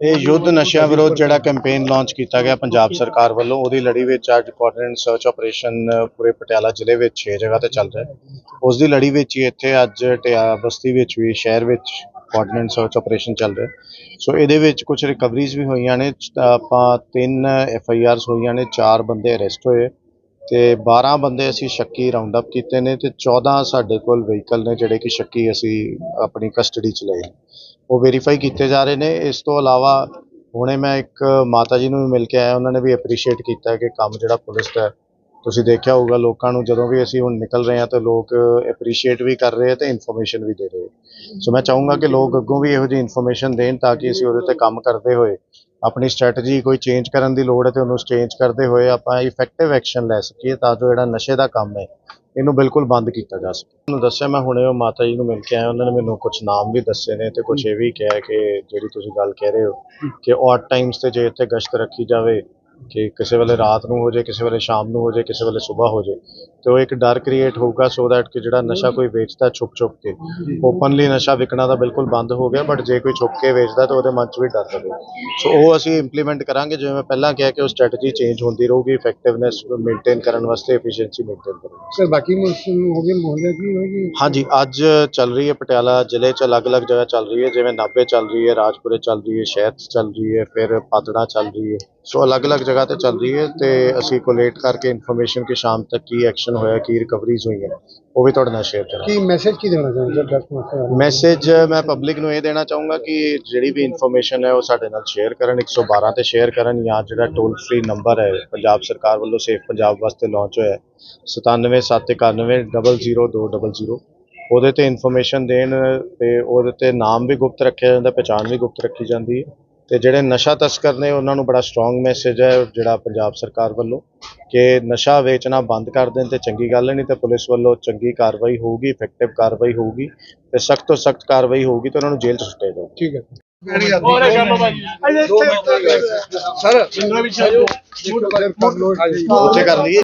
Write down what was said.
ਇਹ ਯੁੱਧ ਨਸ਼ਿਆਂ ਵਿਰੋਧ ਜਿਹੜਾ ਕੈਂਪੇਨ ਲਾਂਚ ਕੀਤਾ ਗਿਆ ਪੰਜਾਬ ਸਰਕਾਰ ਵੱਲੋਂ, ਉਹਦੀ ਲੜੀ ਵਿੱਚ ਅੱਜ ਕੋਆਰਡੀਨੇਟ ਸਰਚ ਆਪਰੇਸ਼ਨ ਪੂਰੇ ਪਟਿਆਲਾ ਜ਼ਿਲ੍ਹੇ ਵਿੱਚ 6 ਜਗ੍ਹਾ ਤੇ ਚੱਲ ਰਿਹਾ ਹੈ। ਉਸ ਦੀ ਲੜੀ ਵਿੱਚ ਹੀ ਇੱਥੇ ਅੱਜ ਟਿਆ, ਬਸਤੀ ਵਿੱਚ ਵੀ, ਸ਼ਹਿਰ ਵਿੱਚ ਕੋਆਰਡੀਨੇਟ ਸਰਚ ਆਪਰੇਸ਼ਨ ਚੱਲ ਰਿਹਾ ਸੋ ਇਹਦੇ ਵਿੱਚ ਕੁਝ ਰਿਕਵਰੀਜ਼ ਵੀ ਹੋਈਆਂ ਨੇ ਆਪਾਂ ਤਿੰਨ ਐਫ ਆਈ ਆਰਸ ਹੋਈਆਂ ਨੇ, ਚਾਰ ਬੰਦੇ ਅਰੈਸਟ ਹੋਏ। ਤੇ 12 ਬੰਦੇ ਅਸੀਂ ਸ਼ੱਕੀ ਰਾਉਂਡ ਅਪ ਕੀਤੇ ਨੇ ਤੇ 14 ਸਾਡੇ ਕੋਲ ਵਹੀਕਲ ਨੇ ਜਿਹੜੇ ਕਿ ਸ਼ੱਕੀ ਅਸੀਂ ਆਪਣੀ ਕਸਟਡੀ ਚ ਲਏ। ਉਹ ਵੈਰੀਫਾਈ ਕੀਤੇ ਜਾ ਰਹੇ ਨੇ। ਇਸ ਤੋਂ ਇਲਾਵਾ ਹੁਣੇ ਮੈਂ ਇੱਕ ਮਾਤਾ ਜੀ ਨੂੰ ਵੀ ਮਿਲ ਕੇ ਆਇਆ। ਉਹਨਾਂ ਨੇ ਵੀ ਐਪਰੀਸ਼ੀਏਟ ਕੀਤਾ ਕਿ ਕੰਮ ਜਿਹੜਾ ਪੁਲਿਸ ਦਾ ਤੁਸੀਂ ਦੇਖਿਆ ਹੋਊਗਾ ਲੋਕਾਂ ਨੂੰ ਜਦੋਂ ਵੀ ਅਸੀਂ ਹੁਣ ਨਿਕਲ ਰਹੇ ਹਾਂ ਤਾਂ ਲੋਕ ਐਪਰੀਸ਼ੀਏਟ ਵੀ ਕਰ ਰਹੇ ਆ ਤੇ ਇਨਫੋਰਮੇਸ਼ਨ ਵੀ ਦੇ ਰਹੇ ਸੋ ਮੈਂ ਚਾਹੂੰਗਾ ਕਿ ਲੋਕ ਅੱਗੋਂ ਵੀ ਇਹੋ ਜਿਹੀ ਇਨਫੋਰਮੇਸ਼ਨ ਦੇਣ ਤਾਂ ਕਿ ਅਸੀਂ ਉਹਦੇ ਤੇ ਕੰਮ ਕਰਦੇ ਹੋਏ ਆਪਣੀ ਸਟ੍ਰੈਟਜੀ ਕੋਈ ਚੇਂਜ ਕਰਨ ਦੀ ਲੋੜ ਹੈ ਤੇ ਉਹਨੂੰ ਚੇਂਜ ਕਰਦੇ ਹੋਏ ਆਪਾਂ ਇਫੈਕਟਿਵ ਐਕਸ਼ਨ ਲੈ ਸਕੀਏ ਤਾਂ ਜੋ ਜਿਹੜਾ ਨਸ਼ੇ ਦਾ ਕੰਮ ਹੈ ਇਹਨੂੰ ਬਿਲਕੁਲ ਬੰਦ ਕੀਤਾ ਜਾ ਸਕੇ। ਤੁਹਾਨੂੰ ਦੱਸਿਆ ਮੈਂ ਹੁਣੇ ਉਹ ਮਾਤਾ ਜੀ ਨੂੰ ਮਿਲ ਕੇ ਆਇਆ ਉਹਨਾਂ ਨੇ ਮੈਨੂੰ ਕੁਝ ਨਾਮ ਵੀ ਦੱਸੇ ਨੇ ਤੇ ਕੁਝ ਇਹ ਵੀ ਕਿਹਾ ਕਿ ਜਿਹੜੀ ਤੁਸੀਂ ਗੱਲ ਕਹਿ ਰਹੇ ਹੋ ਕਿ ਔਟ ਟਾਈਮਸ ਤੇ ਜੇ ਇੱਥੇ ਗਸ਼ਤ ਰੱਖੀ ਜਾਵੇ ਕਿ ਕਿਸੇ ਵੇਲੇ ਰਾਤ ਨੂੰ ਹੋ ਜੇ ਕਿਸੇ ਵੇਲੇ ਸ਼ਾਮ ਨੂੰ ਹੋ ਜੇ ਕਿਸੇ ਵੇਲੇ ਸਵੇਰ ਹੋ ਜੇ ਤੇ ਉਹ ਇੱਕ ਡਰ ਕ੍ਰੀਏਟ ਹੋਊਗਾ ਸੋ ਦੈਟ ਕਿ ਜਿਹੜਾ ਨਸ਼ਾ ਕੋਈ ਵੇਚਦਾ ਛੁਪ ਛੁਪ ਕੇ ਓਪਨਲੀ ਨਸ਼ਾ ਵਿਕਣਾ ਤਾਂ ਬਿਲਕੁਲ ਬੰਦ ਹੋ ਗਿਆ ਬਟ ਜੇ ਕੋਈ ਛੁਪ ਕੇ ਵੇਚਦਾ ਤਾਂ ਉਹਦੇ ਮਨ 'ਚ ਵੀ ਡਰ ਰਹੇ। ਸੋ ਉਹ ਅਸੀਂ ਇੰਪਲੀਮੈਂਟ ਕਰਾਂਗੇ ਜਿਵੇਂ ਮੈਂ ਪਹਿਲਾਂ ਕਿਹਾ ਕਿ ਉਹ ਸਟ੍ਰੈਟਜੀ ਚੇਂਜ ਹੁੰਦੀ ਰਹੂਗੀ ਇਫੈਕਟਿਵਨੈਸ ਮੇਨਟੇਨ ਕਰਨ ਵਾਸਤੇ ਐਫੀਸ਼ੀਐਂਸੀ ਮੇਨਟੇਨ ਕਰਨ ਸਰ ਬਾਕੀ ਹੋ ਗਏ ਮੁਹੱਲੇ ਕੀ ਹੋਏਗੀ ਹਾਂਜੀ ਅੱਜ ਚੱਲ ਰਹੀ ਹੈ ਪਟਿਆਲਾ ਜ਼ਿਲ੍ਹੇ 'ਚ ਅਲੱਗ-ਅਲੱਗ ਜਗ੍ਹਾ ਚੱਲ ਰਹੀ ਹੈ ਜਿਵੇਂ ਨਾਭੇ ਚੱਲ ਰਹੀ ਹੈ ਰਾਜਪੁਰੇ ਚੱਲ ਰਹੀ ਹੈ ਸ਼ਹਿਰ 'ਚ ਚੱਲ ਰਹੀ ਹੈ ਫਿਰ ਪਾਤੜਾ ਚੱਲ ਰਹੀ ਹੈ। ਸੋ ਅਲੱਗ-ਅਲੱਗ ਜਗ੍ਹਾ ਤੇ ਚੱਲ ਰਹੀ ਹੈ ਤੇ ਅਸੀਂ ਕੋਲੇਟ ਕਰਕੇ ਇਨਫੋਰਮੇਸ਼ਨ ਕਿ ਸ਼ਾਮ ਤੱਕ ਕੀ ਐਕਸ਼ਨ ਹੋਇਆ ਕੀ ਰਿਕਵਰੀਜ਼ ਹੋਈਆਂ ਉਹ ਵੀ ਤੁਹਾਡੇ ਨਾਲ ਸ਼ੇਅਰ ਕਰਾਂਗੇ। ਕੀ ਮੈਸੇਜ ਕੀ ਦੇਣਾ ਚਾਹੁੰਦੇ ਮਸਲੇ ਮੈਸੇਜ ਮੈਂ ਪਬਲਿਕ ਨੂੰ ਇਹ ਦੇਣਾ ਚਾਹੂੰਗਾ ਕਿ ਜਿਹੜੀ ਵੀ ਇਨਫੋਰਮੇਸ਼ਨ ਹੈ ਉਹ ਸਾਡੇ ਨਾਲ ਸ਼ੇਅਰ ਕਰਨ 112 ਤੇ ਸ਼ੇਅਰ ਕਰਨ ਜਾਂ ਜਿਹੜਾ ਟੋਲ ਫ੍ਰੀ ਨੰਬਰ ਹੈ ਪੰਜਾਬ ਸਰਕਾਰ ਵੱਲੋਂ ਸੇਫ ਪੰਜਾਬ ਵਾਸਤੇ ਲਾਂਚ ਹੋਇਆ ਹੈ 9779100200 ਉਹਦੇ ਤੇ ਇਨਫੋਰਮੇਸ਼ਨ ਦੇਣ ਤੇ ਉਹਦੇ ਤੇ ਨਾਮ ਵੀ ਗੁਪਤ ਰੱਖਿਆ ਜਾਂਦਾ ਪਹਿਚਾਣ ਵੀ ਗੁਪਤ ਰੱਖੀ ਜਾਂਦੀ ਹੈ। ਤੇ ਜਿਹੜੇ ਨਸ਼ਾ ਤਸਕਰ ਨੇ ਉਹਨਾਂ ਨੂੰ ਬੜਾ ਸਟਰੋਂਗ ਮੈਸੇਜ ਹੈ ਜਿਹੜਾ ਪੰਜਾਬ ਸਰਕਾਰ ਵੱਲੋਂ ਕਿ ਨਸ਼ਾ ਵੇਚਣਾ ਬੰਦ ਕਰ ਦੇਣ ਤੇ ਚੰਗੀ ਗੱਲ ਨਹੀਂ ਤੇ ਪੁਲਿਸ ਵੱਲੋਂ ਚੰਗੀ ਕਾਰਵਾਈ ਹੋਊਗੀ ਇਫੈਕਟਿਵ ਕਾਰਵਾਈ ਹੋਊਗੀ ਤੇ ਸਖਤ ਤੋਂ ਸਖਤ ਕਾਰਵਾਈ ਹੋਊਗੀ ਤੇ ਉਹਨਾਂ ਨੂੰ ਜੇਲ੍ਹ 'ਚ ਸੁੱਟਿਆ ਜਾਊਗਾ ਠੀਕ ਹੈ ਸਰ ਉੱਥੇ ਕਰ ਲਈਏ